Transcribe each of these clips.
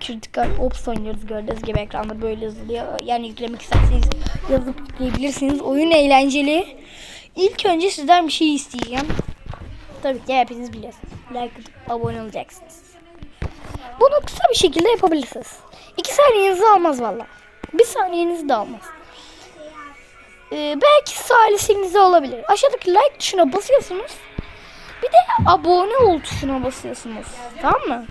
Critical Ops oynuyoruz gördüğünüz gibi ekranda böyle yazılıyor. Yani yüklemek isterseniz yazıp yükleyebilirsiniz. Oyun eğlenceli. İlk önce sizden bir şey isteyeceğim. Tabii ki hepiniz biliyorsunuz. Like atıp abone olacaksınız. Bunu kısa bir şekilde yapabilirsiniz. İki saniyenizi almaz valla. Bir saniyenizi de almaz. Ee, belki salisinize olabilir. Aşağıdaki like tuşuna basıyorsunuz. Bir de abone ol tuşuna basıyorsunuz. Tamam mı?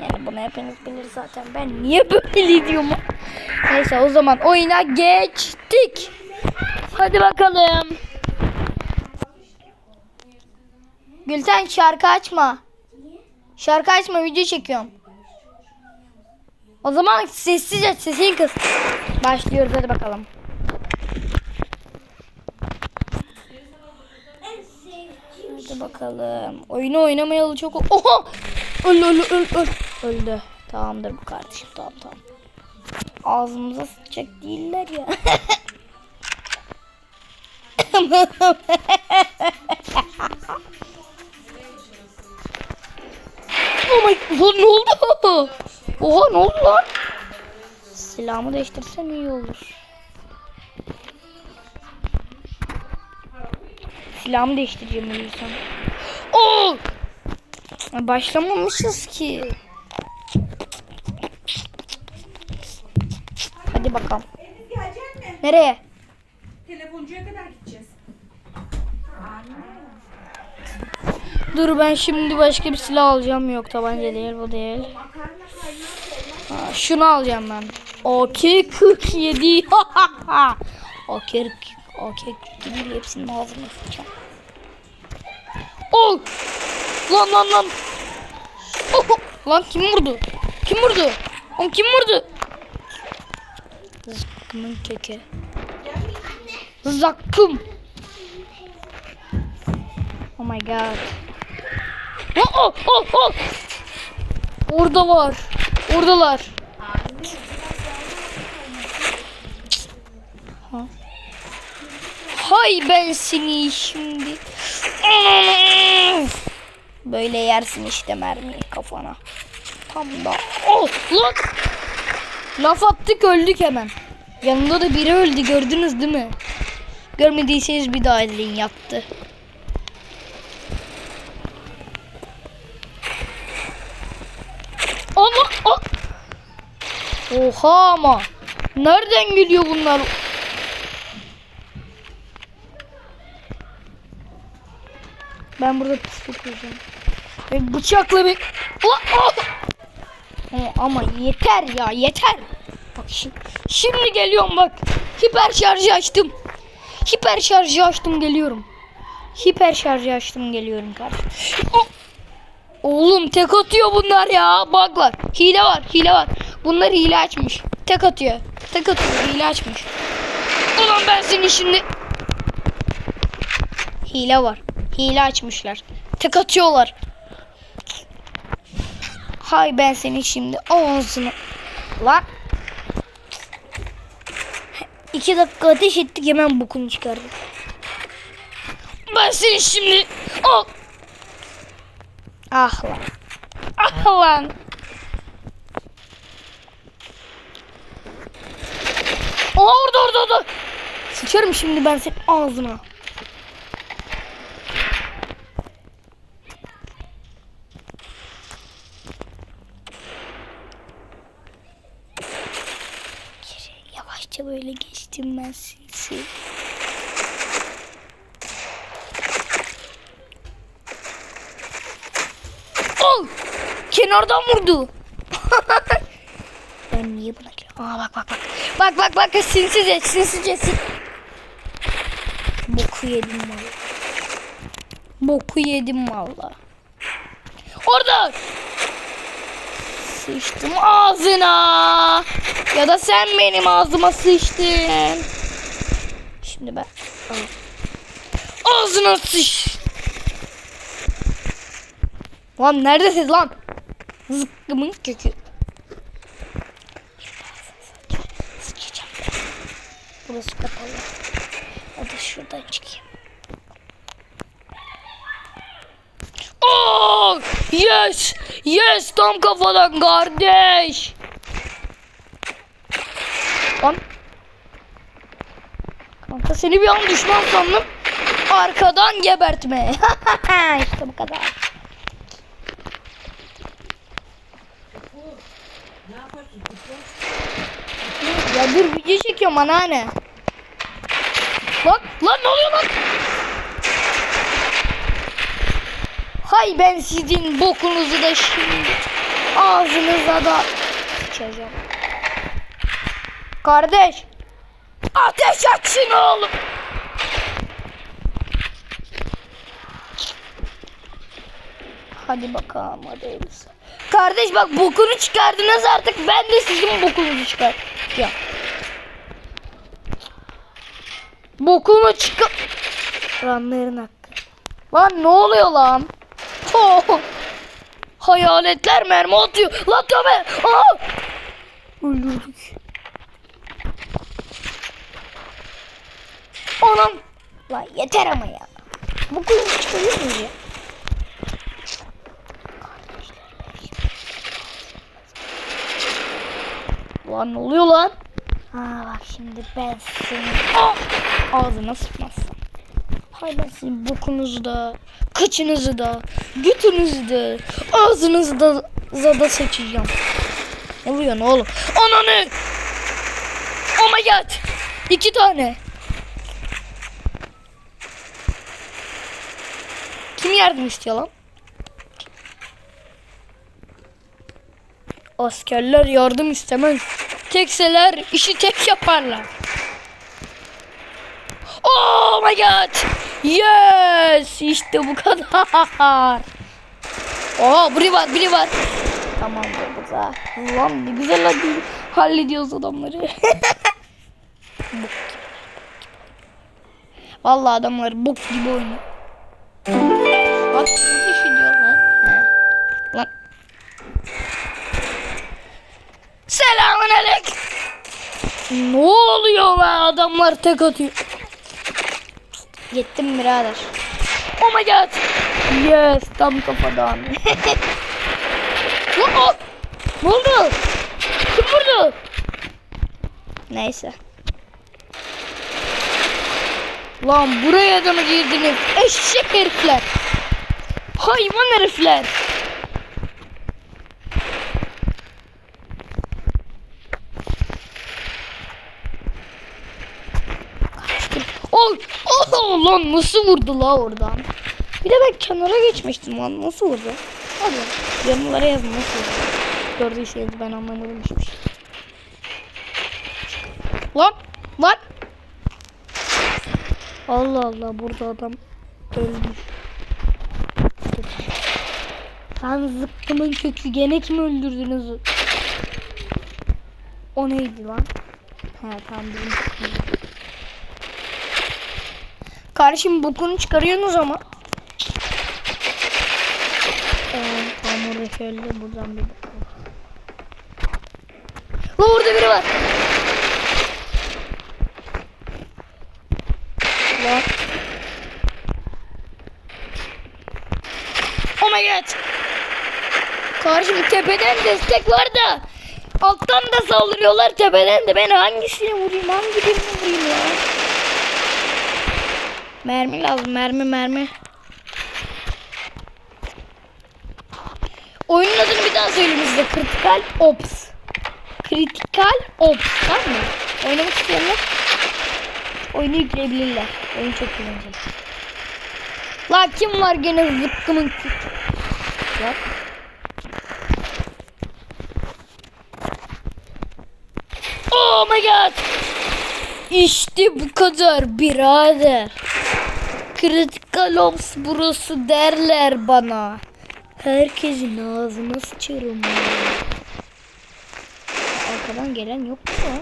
Yani bunu hepiniz bilir zaten. Ben niye böyle diyorum? Neyse o zaman oyuna geçtik. Hadi bakalım. Gülten şarkı açma. Şarkı açma video çekiyorum. O zaman sessizce sesini kıs. Başlıyoruz hadi bakalım. Hadi bakalım. Oyunu oynamayalı çok... Oha! Öl öl öl öl. Öldü. Tamamdır bu kardeşim. Tamam tamam. Ağzımıza sıçacak değiller ya. oh my... Lan ne oldu? Oha ne oldu lan? Silahımı değiştirsem iyi olur. Silahımı değiştireceğim ölürsem. Oo! Başlamamışız ki. Hadi bakalım. Nereye? Telefoncuya kadar gideceğiz. Dur ben şimdi başka bir silah alacağım. Yok tabanca değil bu değil. Şunu alacağım ben. AK-47. AK-47 AK-47 hepsinin ağzına sıçacağım. Oh! Lan lan lan. Oh! Lan kim vurdu? Kim vurdu? Oğlum kim vurdu? Zıkkımın keke. Zakkım. Oh my god. Oh, oh, oh, oh. Orada var. Oradalar. Ha. Hay ben seni şimdi. Böyle yersin işte mermiyi kafana. Tam da. Oh lan. Laf attık öldük hemen. Yanında da biri öldü gördünüz değil mi? Görmediyseniz bir daha izleyin yattı. Ama a- Oha ama. Nereden geliyor bunlar? Ben burada pislik koyacağım. Ve bıçakla bir... Ulan, ah! Ama- yeter ya yeter. Bak şimdi, şimdi geliyorum bak. Hiper şarjı açtım. Hiper şarjı açtım geliyorum. Hiper şarjı açtım geliyorum kardeşim. Oh! Oğlum tek atıyor bunlar ya. Bug var. Hile var. Hile var. Bunlar hile açmış. Tek atıyor. Tek atıyor. Hile açmış. Ulan ben seni şimdi... Hile var. Hile açmışlar. Tek atıyorlar. Hay ben seni şimdi ağzını... Lan. İki dakika ateş ettik hemen bokunu çıkardık. Ben seni şimdi... Al. Ah lan. Ah lan. Orada orada orada. Sıçarım şimdi ben senin ağzına. Geri Yavaşça böyle geçtim ben sizi. Oh! Kenardan vurdu. ben niye buna giriyorum? Aa bak bak bak. Bak bak bak sinsizce sinsizce sin. Boku yedim valla. Boku yedim valla. Orada. Sıçtım ağzına. Ya da sen benim ağzıma sıçtın. Şimdi ben. Ağzına sıç. Lan neredesin lan? Zıkkımın kökü. Sıçacağım. Burası kapalı. Hadi şuradan çıkayım. Oh! Yes! Yes tam kafadan kardeş. Lan. Kanka seni bir an düşman sandım. Arkadan gebertme. işte bu kadar. Ya dur video çekiyorum anneanne. Lan lan ne oluyor lan? Hay ben sizin bokunuzu da şimdi ağzınıza da sıçacağım. Kardeş. Ateş açsın oğlum. Hadi bakalım hadi hayırlısı. Kardeş bak bokunu çıkardınız artık ben de sizin bokunuzu çıkartacağım. Bokunu çıkar... Ranların hakkı. Lan ne oluyor lan? Oh! Hayaletler mermi atıyor. Lan tövbe. Aa! Öldürdük. Anam. Lan yeter ama ya. Bu kuyruğu çıkarıyor muyuz ya? Lan ne oluyor lan? Aa bak şimdi ben senin Aa! ağzına sıkmazsam. Hay ben sizin bokunuzu da, kıçınızı da, götünüzü de, ağzınızı da zada seçeceğim. Ne vuruyorsun oğlum? Ananı! Oh my god! İki tane. Kim yardım istiyor lan? Askerler yardım istemez. Tekseler işi tek yaparlar. Oh my god. Yes. İşte bu kadar. Oha biri var biri var. Tamam burada. Lan ne güzel hadi hallediyoruz adamları. Vallahi adamlar bok gibi oynuyor. Bak Selamun aleyküm. Ne oluyor lan adamlar tek atıyor. Gittim birader. Oh my god. Yes tam kafadan. Lan o- Ne oldu? Kim vurdu? Neyse. Lan buraya da mı girdiniz? Eşek herifler. Hayvan herifler. Oy! Oh, lan nasıl vurdu la oradan? Bir de ben kenara geçmiştim lan. Nasıl vurdu? Hadi yorumlara yazın nasıl vurdu. Gördüyseniz ben anlamadım hiçbir şey. Lan! Lan! Allah Allah burada adam ölmüş. Lan zıkkımın kökü gene kimi öldürdünüz? O neydi lan? He tamam bizim. Kardeşim bokunu çıkarıyorsunuz ama. Ee, orada şöyle buradan bir. Lan orada biri var. Lan. Oh my god. Kardeşim tepeden destek var da alttan da saldırıyorlar tepeden de ben hangisini vurayım hangi birini vurayım ya. Mermi lazım mermi mermi. Oyunun adını bir daha söyleyeyim size. Critical Ops. Critical Ops. Tamam mı? Oynamak isteyenler oyunu yükleyebilirler. Oyun çok eğlenceli. La kim var gene zıkkımın. Bak. Oh my god. İşte bu kadar birader. Critical Ops burası derler bana. Herkesin ağzına sıçarım. Arkadan gelen yok mu?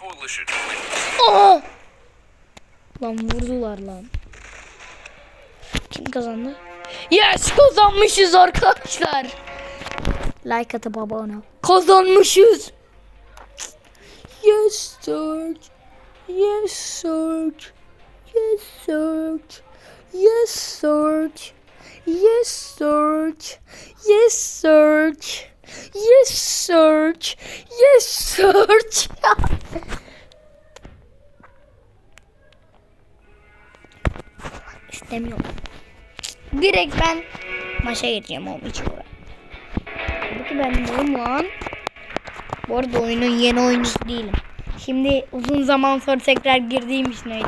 Coalition. Aa! Lan vurdular lan. Kim kazandı? Yes kazanmışız arkadaşlar. Like atıp abone ol. Kazanmışız. Yes sir. Yes sir. Yes sir. Yes, search. Yes, search. Yes, search. Yes, search. Yes, search. İstemiyorum. Direkt ben geçeceğim onun için oraya. Peki ben neyim lan? Bu arada oyunun yeni oyuncusu değilim. Şimdi uzun zaman sonra tekrar girdiğim için öyle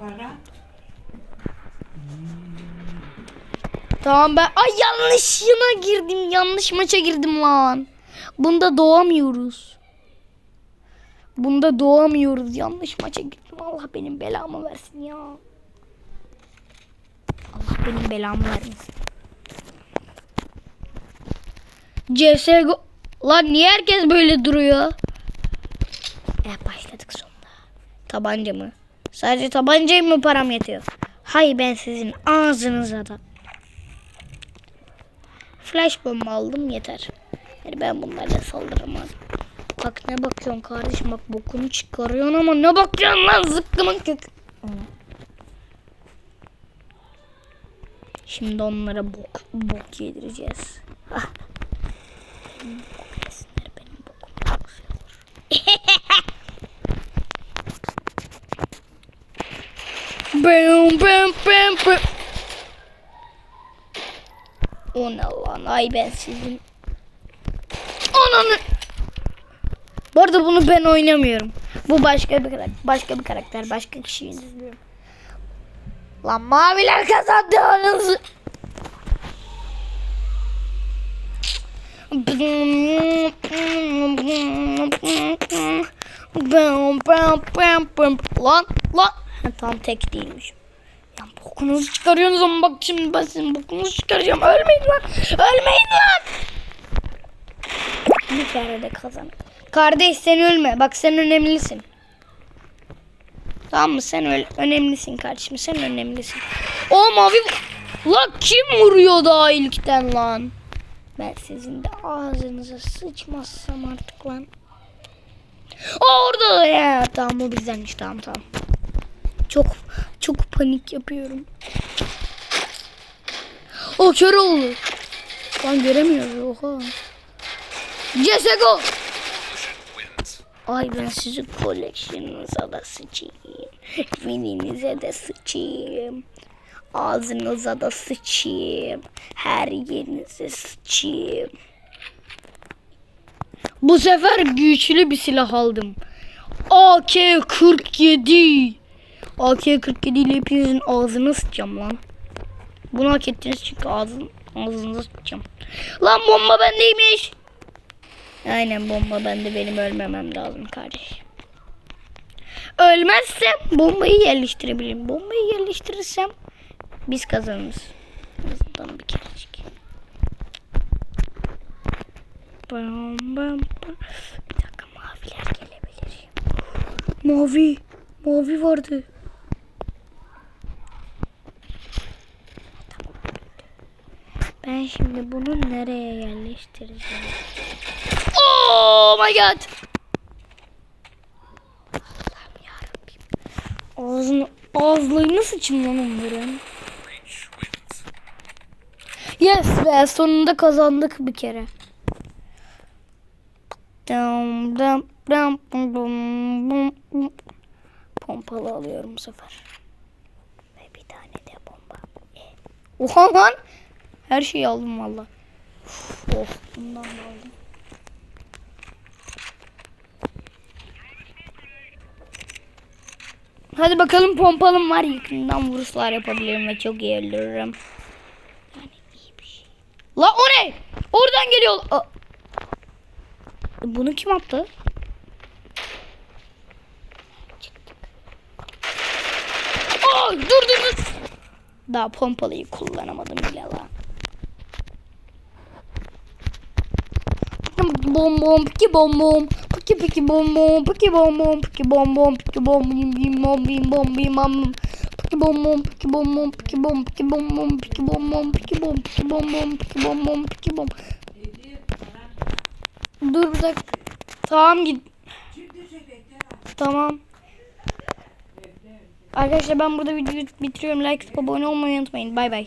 bana. Tamam ben ay yanlışına girdim. Yanlış maça girdim lan. Bunda doğamıyoruz. Bunda doğamıyoruz. Yanlış maça girdim. Allah benim belamı versin ya. Allah benim belamı vermesin. CSGO Lan niye herkes böyle duruyor? E başladık sonunda. Tabanca mı? Sadece tabancaya mı param yetiyor? Hay ben sizin ağzınıza da. Flash bomba aldım yeter. Yani ben bunlarla saldıramam. Bak ne bakıyorsun kardeşim bak bokunu çıkarıyorsun ama ne bakıyorsun lan zıkkımın kök. Şimdi onlara bok, bok yedireceğiz. Ah. Bok yesinler benim bokum çok güzel olur. Bam bam bam bam. O ne lan ay ben sizin. Ananı. Bu arada bunu ben oynamıyorum. Bu başka bir karakter. Başka bir karakter. Başka kişiyi izliyorum. Lan maviler kazandı anasını. Lan lan. Tam tek değilmiş. Bokunuzu çıkarıyorsunuz ama bak şimdi ben sizin bokunuzu çıkaracağım. Ölmeyin lan. Ölmeyin lan. Bir kere de kazan. Kardeş sen ölme. Bak sen önemlisin. Tamam mı? Sen öyle önemlisin kardeşim. Sen önemlisin. O mavi lan kim vuruyor daha ilkten lan? Ben sizin de ağzınıza sıçmazsam artık lan. Orada da ya. Tamam o bizdenmiş. Tamam tamam. Çok çok panik yapıyorum. O kör oldu. Lan göremiyoruz. Oha. CSGO. Ay ben sizi koleksiyonunuza da sıçayım. Vininize de sıçayım. Ağzınıza da sıçayım. Her yerinize sıçayım. Bu sefer güçlü bir silah aldım. AK-47. AK-47 ile hepinizin ağzını sıçacağım lan. Bunu hak ettiniz çünkü ağzın, ağzınıza sıçacağım. Lan bomba bendeymiş. Aynen bomba bende benim ölmemem lazım kardeş. Ölmezsem bombayı yerleştirebilirim. Bombayı yerleştirirsem biz kazanırız. Azından bir kerecik. Bam bam bam. Bir dakika maviler gelebilir. Mavi. Mavi vardı. Ben şimdi bunu nereye yerleştireceğim? Oh my god. Allah'ım yarabbim. Ağzını, ağızlarını sıçın lan onların. Yes be sonunda kazandık bir kere. Dum, dum, dum, bum, bum, bum. Pompalı alıyorum bu sefer. Ve bir tane de bomba. E. Oha lan. Her şeyi aldım valla. Oh bundan da aldım. Hadi bakalım pompalım var yakından vuruşlar yapabilirim ve çok iyi öldürürüm. Yani iyi bir şey. La o ne? Oradan geliyor. Aa. Bunu kim attı? Çıktık. Aa, dur dur dur. Daha pompalıyı kullanamadım bile lan. Bom bom piki bom bom piki piki bom bom piki bom bom piki bom bom piki bom bim bim bom bim bom bim bam piki bom bom piki bom bom piki bom piki bom bom piki bom bom piki bom piki bom bom piki bom bom piki bom Dur bir dakika. Tamam git. Tamam. Arkadaşlar ben burada videoyu bitiriyorum. Like abone olmayı unutmayın. Bay bay.